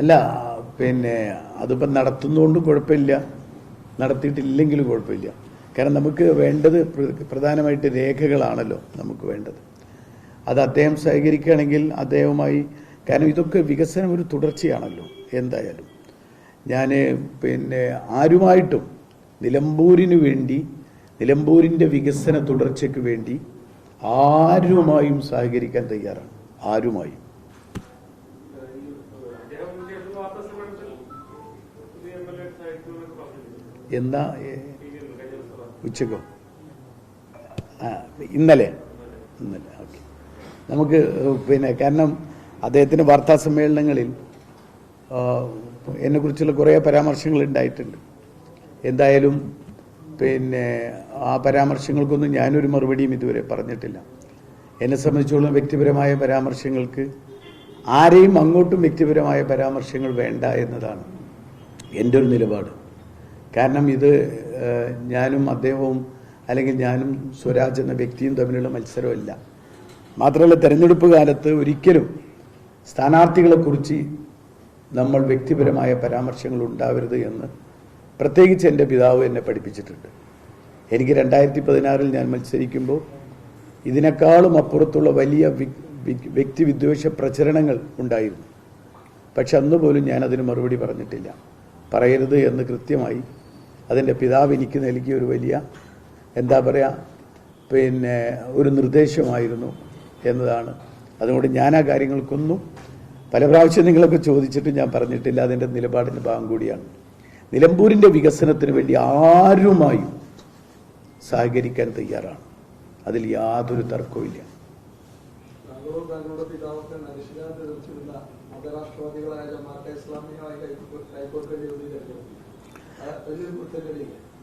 അല്ല പിന്നെ അതിപ്പം നടത്തുന്നതുകൊണ്ട് കുഴപ്പമില്ല. നടത്തിയിട്ടില്ലെങ്കിലും കുഴപ്പമില്ല. കാരണം നമുക്ക് വേണ്ടത് പ്രധാനമായിട്ട് രേഖകളാണല്ലോ നമുക്ക് വേണ്ടത്. അത് അദ്ദേഹം സഹകരിക്കുകയാണെങ്കിൽ അദ്ദേഹവുമായി കാരണം ഇതൊക്കെ വികസനം ഒരു തുടർച്ചയാണല്ലോ എന്തായാലും. ഞാൻ പിന്നെ ആരുമായിട്ടും നിലമ്പൂരിന് വേണ്ടി നിലമ്പൂരിന്റെ വികസന തുടർച്ചയ്ക്ക് വേണ്ടി ആരുമായും സഹകരിക്കാൻ തയ്യാറാണ്. ആരുമായും. എന്നാ ഉച്ചക്കോ? ഇന്നലെ. ഇന്നലെ ഓക്കെ. നമുക്ക് പിന്നെ കാരണം അദ്ദേഹത്തിന്റെ വാർത്താ സമ്മേളനങ്ങളിൽ എന്നെക്കുറിച്ചുള്ള കുറേ പരാമർശങ്ങൾ ഉണ്ടായിട്ടുണ്ട്. എന്തായാലും പിന്നെ ആ പരാമർശങ്ങൾക്കൊന്നും ഞാനൊരു മറുപടിയും ഇതുവരെ പറഞ്ഞിട്ടില്ല. എന്നെ സംബന്ധിച്ചോളം വ്യക്തിപരമായ പരാമർശങ്ങൾക്ക് ആരെയും അങ്ങോട്ടും വ്യക്തിപരമായ പരാമർശങ്ങൾ വേണ്ട എന്നതാണ് എന്റെ ഒരു നിലപാട്. കാരണം ഇത് ഞാനും അദ്ദേഹവും അല്ലെങ്കിൽ ഞാനും സ്വരാജ് എന്ന വ്യക്തിയും തമ്മിലുള്ള മത്സരമല്ല. മാത്രമല്ല തെരഞ്ഞെടുപ്പ് കാലത്ത് ഒരിക്കലും സ്ഥാനാർത്ഥികളെക്കുറിച്ച് നമ്മൾ വ്യക്തിപരമായ പരാമർശങ്ങൾ ഉണ്ടാവരുത് എന്ന് പ്രത്യേകിച്ച് എന്റെ പിതാവ് എന്നെ പഠിപ്പിച്ചിട്ടുണ്ട്. എനിക്ക് രണ്ടായിരത്തി പതിനാറിൽ ഞാൻ മത്സരിക്കുമ്പോൾ ഇതിനേക്കാളും അപ്പുറത്തുള്ള വലിയ വ്യക്തി വിദ്വേഷ വ്യക്തിവിദ്വേഷ പ്രചരണങ്ങൾ ഉണ്ടായിരുന്നു. പക്ഷെ അന്ന് പോലും ഞാൻ അതിന് മറുപടി പറഞ്ഞിട്ടില്ല. പറയരുത് എന്ന് കൃത്യമായി അതിന്റെ പിതാവ് എനിക്ക് നൽകിയ ഒരു വലിയ എന്താ പറയുക പിന്നെ ഒരു നിർദ്ദേശമായിരുന്നു എന്നതാണ്. അതുകൊണ്ട് ഞാൻ ആ കാര്യങ്ങൾക്കൊന്നും പല പ്രാവശ്യം നിങ്ങളൊക്കെ ചോദിച്ചിട്ട് ഞാൻ പറഞ്ഞിട്ടില്ല. അതിന്റെ നിലപാടിന്റെ ഭാഗം കൂടിയാണ്. നിലമ്പൂരിന്റെ വികസനത്തിന് വേണ്ടി ആരുമായും സഹകരിക്കാൻ തയ്യാറാണ്. അതിൽ യാതൊരു തർക്കവുമില്ല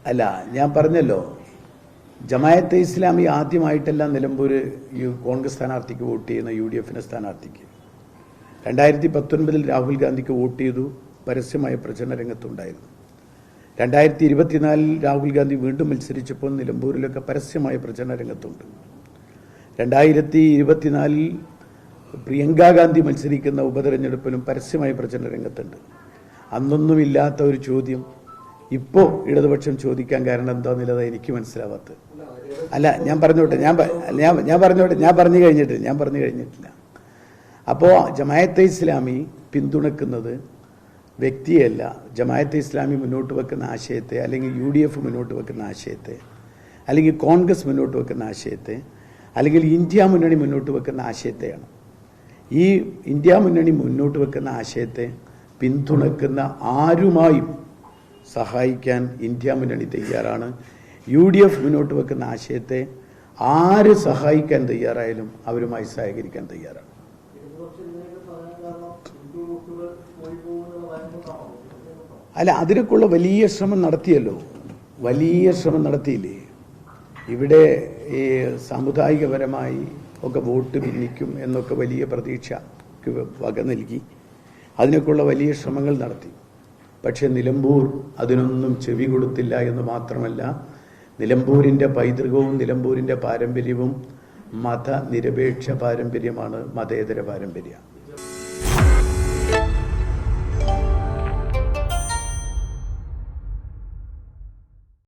അല്ല ഞാൻ പറഞ്ഞല്ലോ. ജമായത്തെ ഇസ്ലാമി ആദ്യമായിട്ടല്ല നിലമ്പൂർ യു കോൺഗ്രസ് സ്ഥാനാർത്ഥിക്ക് വോട്ട് ചെയ്യുന്ന യു ഡി എഫിന്റെ സ്ഥാനാർത്ഥിക്ക്. രണ്ടായിരത്തി പത്തൊൻപതിൽ രാഹുൽ ഗാന്ധിക്ക് വോട്ട് ചെയ്തു. പരസ്യമായ പ്രചരണ രംഗത്തുണ്ടായിരുന്നു. രണ്ടായിരത്തി ഇരുപത്തിനാലിൽ രാഹുൽ ഗാന്ധി വീണ്ടും മത്സരിച്ചപ്പോൾ നിലമ്പൂരിലൊക്കെ പരസ്യമായ പ്രചരണ രംഗത്തുണ്ട്. രണ്ടായിരത്തി ഇരുപത്തിനാലിൽ പ്രിയങ്കാ ഗാന്ധി മത്സരിക്കുന്ന ഉപതെരഞ്ഞെടുപ്പിലും പരസ്യമായ പ്രചരണ രംഗത്തുണ്ട്. അന്നൊന്നുമില്ലാത്ത ഒരു ചോദ്യം. ഇപ്പോൾ ഇടതുപക്ഷം ചോദിക്കാൻ കാരണം എന്താണെന്നുള്ളത് എനിക്ക് മനസ്സിലാവാത്തത്. അല്ല ഞാൻ പറഞ്ഞോട്ടെ ഞാൻ ഞാൻ ഞാൻ പറഞ്ഞോട്ടെ ഞാൻ പറഞ്ഞു കഴിഞ്ഞിട്ടില്ല ഞാൻ പറഞ്ഞു കഴിഞ്ഞിട്ടില്ല. അപ്പോൾ ജമായത്തെ ഇസ്ലാമി പിന്തുണക്കുന്നത് വ്യക്തിയല്ല ജമായത്തെ ഇസ്ലാമി മുന്നോട്ട് വെക്കുന്ന ആശയത്തെ അല്ലെങ്കിൽ യു ഡി എഫ് മുന്നോട്ട് വെക്കുന്ന ആശയത്തെ അല്ലെങ്കിൽ കോൺഗ്രസ് മുന്നോട്ട് വെക്കുന്ന ആശയത്തെ അല്ലെങ്കിൽ ഇന്ത്യ മുന്നണി മുന്നോട്ട് വെക്കുന്ന ആശയത്തെയാണ്. ഈ ഇന്ത്യ മുന്നണി മുന്നോട്ട് വെക്കുന്ന ആശയത്തെ പിന്തുണക്കുന്ന ആരുമായും സഹായിക്കാൻ ഇന്ത്യ മുന്നണി തയ്യാറാണ്. യു ഡി എഫ് മുന്നോട്ട് വെക്കുന്ന ആശയത്തെ ആര് സഹായിക്കാൻ തയ്യാറായാലും അവരുമായി സഹകരിക്കാൻ തയ്യാറാണ്. അല്ല അതിനൊക്കെയുള്ള വലിയ ശ്രമം നടത്തിയല്ലോ. വലിയ ശ്രമം നടത്തിയില്ലേ? ഇവിടെ ഈ സാമുദായികപരമായി ഒക്കെ വോട്ട് ഭിന്നിക്കും എന്നൊക്കെ വലിയ പ്രതീക്ഷയ്ക്ക് വക നൽകി. അതിനൊക്കെയുള്ള വലിയ ശ്രമങ്ങൾ നടത്തി. പക്ഷേ നിലമ്പൂർ അതിനൊന്നും ചെവി കൊടുത്തില്ല എന്ന് മാത്രമല്ല നിലമ്പൂരിന്റെ പൈതൃകവും നിലമ്പൂരിന്റെ പാരമ്പര്യവും മതനിരപേക്ഷ പാരമ്പര്യമാണ് മതേതര പാരമ്പര്യം.